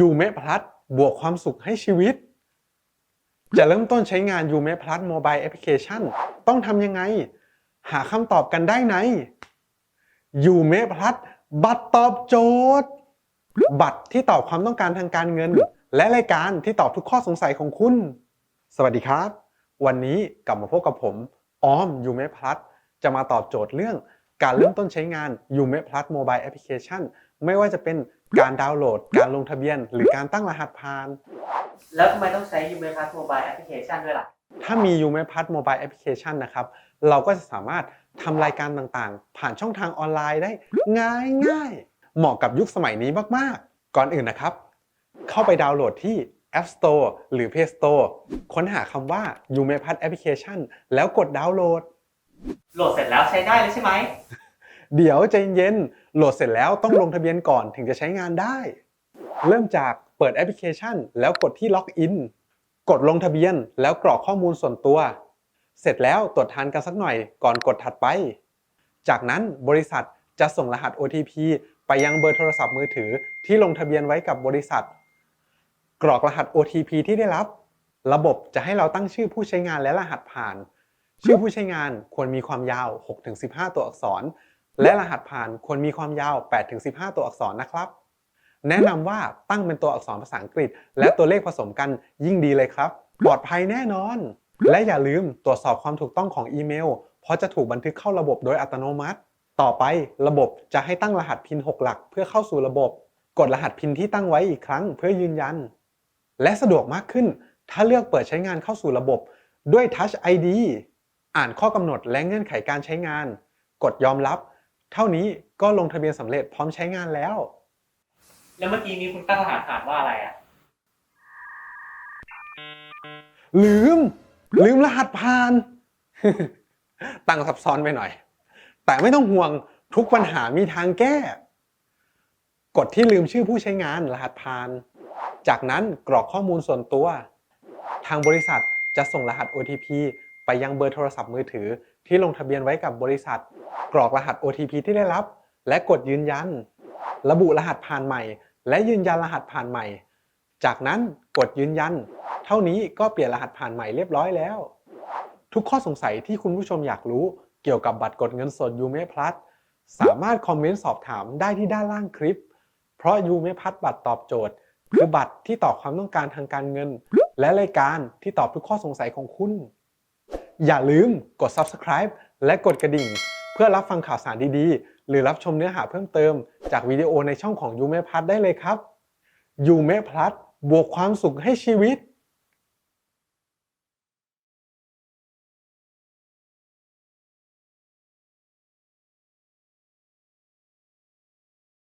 ยูเมพลัสบวกความสุขให้ชีวิต จะเริ่มต้นใช้งานยูเมพลัสโมบายแอปพลิเคชันต้องทำยังไง หาคำตอบกันได้ในยูเมพลัสบัตรตอบโจทย์ บัตรที่ตอบความต้องการทางการเงิน และรายการที่ตอบทุกข้อสงสัยของคุณ สวัสดีครับ วันนี้กลับมาพบกับผมออมยูเมพลัสจะมาตอบโจทย์เรื่องการเริ่มต้นใช้งานยูเมพลัสโมบายแอปพลิเคชัน ไม่ว่าจะเป็นการดาวน์โหลด การลงทะเบียน หรือการตั้งรหัสผ่าน แล้วทำไมต้องใช้ u m e p a s Mobile Application ด้วยล่ะ ถ้ามี u m e p a s Mobile Application นะครับ เราก็จะสามารถทำรายการต่างๆ ผ่านช่องทางออนไลน์ได้ง่ายง่ายๆเหมาะกับยุคสมัยนี้มากๆ ก่อนอื่นนะครับ เข้าไปดาวน์โหลดที่ App Store หรือ Play Store ค้นหาคำว่า u m e p a s Application แล้วกดดาวน์โหลด โหลดเสร็จแล้วใช้ได้เลยใช่ไหม เดี๋ยวใจเย็นๆโหลดเสร็จแล้วต้องลงทะเบียนก่อนถึงจะใช้งานได้ เริ่มจากเปิดแอปพลิเคชัน แล้วกดที่ล็อกอินกดลงทะเบียนแล้วกรอกข้อมูลส่วนตัว เสร็จแล้วตรวจทานกันสักหน่อยก่อนกดถัดไป จากนั้นบริษัทจะส่งรหัส OTP ไปยังเบอร์โทรศัพท์มือถือที่ลงทะเบียนไว้กับบริษัท กรอกรหัส OTP ที่ได้รับ ระบบจะให้เราตั้งชื่อผู้ใช้งานและรหัสผ่าน ชื่อผู้ใช้งานควรมีความยาว 6-15 ตัวอักษร และรหัสผ่านควรมีความยาว 8-15 ตัวอักษรนะครับ แนะนำว่าตั้งเป็นตัวอักษรภาษาอังกฤษ และตัวเลขผสมกันยิ่งดีเลยครับ ปลอดภัยแน่นอน และอย่าลืมตรวจสอบความถูกต้องของอีเมล เพราะจะถูกบันทึกเข้าระบบโดยอัตโนมัติ ต่อไประบบจะให้ตั้งรหัสพิน 6 หลัก เพื่อเข้าสู่ระบบ กดรหัสพินที่ตั้งไว้อีกครั้งเพื่อยืนยัน และสะดวกมากขึ้น ถ้าเลือกเปิดใช้งานเข้าสู่ระบบ ด้วย Touch ID อ่านข้อกำหนดและเงื่อนไขการใช้งาน กดยอมรับ เท่านี้ก็ลงทะเบียนสำเร็จพร้อมใช้งานแล้ว แล้วเมื่อกี้นี้คุณตั้งรหัสผ่านว่าอะไรอะ ลืม ลืมรหัสผ่าน ตั้งซับซ้อนไปหน่อย แต่ไม่ต้องห่วงทุกปัญหามีทางแก้ กดที่ลืมชื่อผู้ใช้งานรหัสผ่าน จากนั้นกรอกข้อมูลส่วนตัว ทางบริษัทจะส่งรหัส OTP ไปยังเบอร์โทรศัพท์มือถือที่ลงทะเบียนไว้กับบริษัท กรอกรหัส OTP ที่ได้รับ และกดยืนยัน ระบุรหัสผ่านใหม่ และยืนยันรหัสผ่านใหม่ จากนั้นกดยืนยัน เท่านี้ก็เปลี่ยนรหัสผ่านใหม่เรียบร้อยแล้ว ทุกข้อสงสัยที่คุณผู้ชมอยากรู้เกี่ยวกับบัตรกดเงินสดยูเมพลัสสามารถคอมเมนต์สอบถามได้ที่ด้านล่างคลิป เพราะยูเมพัทบัตรตอบโจทย์ คือบัตรที่ตอบความต้องการทางการเงิน และรายการที่ตอบทุกข้อสงสัยของคุณ อย่าลืมกด subscribe และกดกระดิ่ง พื่อรับฟังข่าวสารดีๆ หรือรับชมเนื้อหาเพิ่มเติม จากวิดีโอในช่องของยูเมพัทได้เลยครับยูเมพัสบวกความสุขให้ชีวิต